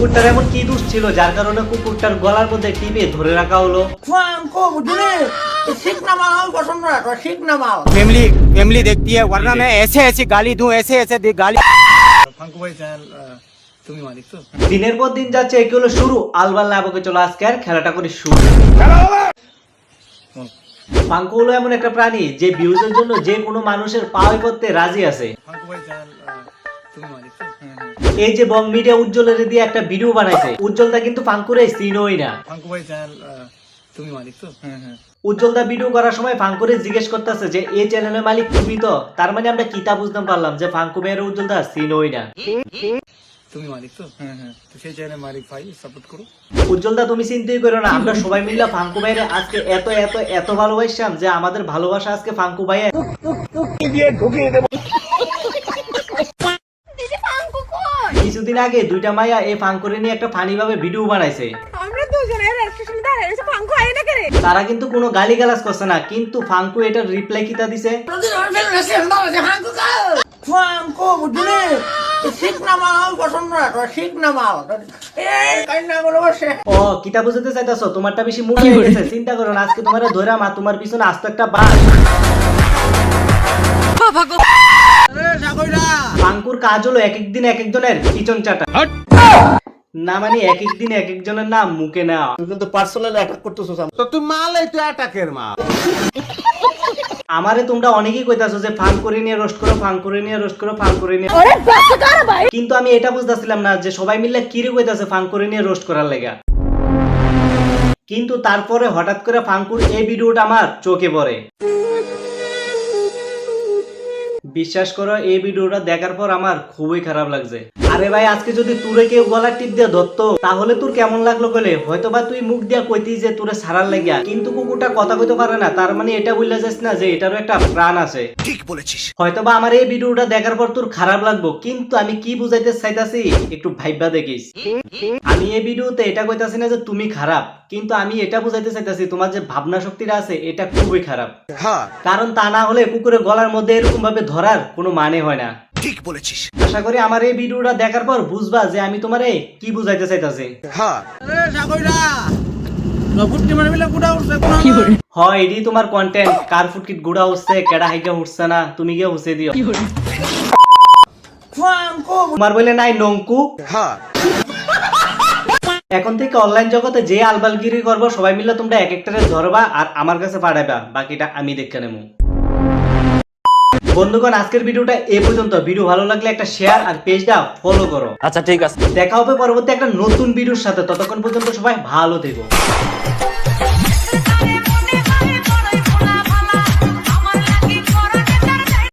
ছিল যার কারণে কুকুরটার গলার মধ্যে টিপে ধরে রাখা হলো ফাঙ্কো বুঝলি सीखना माल हम पसंद है तो सीखना माल फैमिली फैमिली देखती है वरना मैं ऐसे ऐसे गाली दूं ऐसे ऐसे दे- गाली ফাঙ্কু ভাই চ্যানেল তুমি মালিক তো দিনের পর দিন যাচ্ছে একে হলো শুরু আলবাল লাবকে চলো আজকে আর খেলাটা করে শুরু পাঙ্কু হলো এমন একটা প্রাণী যে ভিউজের জন্য যে কোনো মানুষের পাওয়াই করতে রাজি আছে ফাঙ্কু ভাই চ্যানেল তুমি মালিক তো এই যে বং মিডিয়া উজ্জ্বলের দিয়ে একটা ভিডিও বানাইছে উজ্জ্বলদা কিন্তু পাঙ্কুরে চিনোই না ফাঙ্কু ভাই চ্যানেল তুমি মালিক তো হ্যাঁ হ্যাঁ উজ্জ্বলদা ভিডিও করার সময় ফাঙ্কুরে জিজ্ঞেস করতেছে যে এই চ্যানেলের মালিক তুমি তো তার মানে আমরা কিতা বুঝতে পারলাম যে ফাঙ্কু মেয়ের উজ্জ্বলদা চিনোই না তুমি মালিক তো হ্যাঁ হ্যাঁ তো সেই চ্যানেল মালিক ভাই সাপোর্ট করো উজ্জ্বলদা তুমি চিন্তাই করো না আমরা সবাই মিলে ফাঙ্কু ভাইয়ের আজকে এত এত এত ভালোবাসলাম যে আমাদের ভালোবাসা আজকে ফাঙ্কু ভাইয়ের কিছুদিন আগে দুইটা মাইয়া এই ফাং করে নিয়ে একটা ফানি ভাবে ভিডিও বানাইছে। তারা কিন্তু কোনো গালি গালাজ করছে না কিন্তু ফাংকু এটার রিপ্লাই কিতা দিছে? আজকে তোমার ধরা মা তোমার পিছনে আস্তে একটা বাস পাঙ্কুর কাজ হলো এক একদিন এক একজনের পিছন চাটা। না মানে এক একদিন এক একজনের নাম মুখে নেওয়া। কিন্তু পার্সোনাল অ্যাটাক করতেছো তো তুই মাল এই তো অ্যাটাকের মাল। আমারে তোমরা অনেকেই কইতাছো যে ফান করে নিয়ে রোস্ট করো ফান করে নিয়ে রোস্ট করো ফান করে নিয়ে কিন্তু আমি এটা বুঝতেছিলাম না যে সবাই মিলে কিরে কইতাছে ফান করে নিয়ে রোস্ট করার লেগা। কিন্তু তারপরে হঠাৎ করে ফাঙ্কুর এই ভিডিওটা আমার চোখে পড়ে। বিশ্বাস করো এই ভিডিওটা দেখার পর আমার খুবই খারাপ লাগছে। আরে ভাই আজকে যদি তুরে কেউ গলার টিপ দিয়ে ধরতো তাহলে তোর কেমন লাগল বলে হয়তো বা তুই মুখ দিয়া কইতি যে তোরে সারার লাগিয়া। কিন্তু কুকুরটা কথা কইতে পারে না তার মানে এটা বললে যাস না যে এটারও একটা প্রাণ আছে। ठीक বলেছিস। হয়তো বা আমার এই ভিডিওটা দেখার পর তোর খারাপ লাগবো কিন্তু আমি কি বুঝাইতে চাইতাছি একটু ভাইবা দেখিস। আমি এই ভিডিওতে এটা কইতাছি না যে তুমি খারাপ কিন্তু আমি এটা বুঝাইতে চাইতাছি তোমার যে ভাবনা শক্তিটা আছে এটা খুবই খারাপ। হ্যাঁ। কারণ তা না হলে কুকুরের গলার মধ্যে এরকম ভাবে ধরার কোনো মানে হয় না। ঠিক বলেছিস। আশা করি আমার এই ভিডিওটা দেখার পর বুঝবা যে আমি তোমারে কি বুঝাইতে চাইতাছি। হ্যাঁ। হয় এডি তোমার কন্টেন্ট কার ফুটকিট গুড়া উঠছে কেডা হাইকা উঠছে না তুমি গিয়ে উঠছে দিও। তোমার বলে নাই নঙ্কু হ্যাঁ। এখন থেকে অনলাইন জগতে যে আলবালগিরি করব সবাই মিলে তোমরা এক একটারে ধরবা আর আমার কাছে পাঠাবা বাকিটা আমি দেখে নেব। বন্ধুগণ আজকের ভিডিওটা এ পর্যন্ত। ভিডিও ভালো লাগলে একটা শেয়ার আর পেজটা ফলো করো। আচ্ছা ঠিক আছে। দেখা হবে পরবর্তী একটা নতুন ভিডিওর সাথে। ততক্ষণ পর্যন্ত সবাই ভালো থেকো।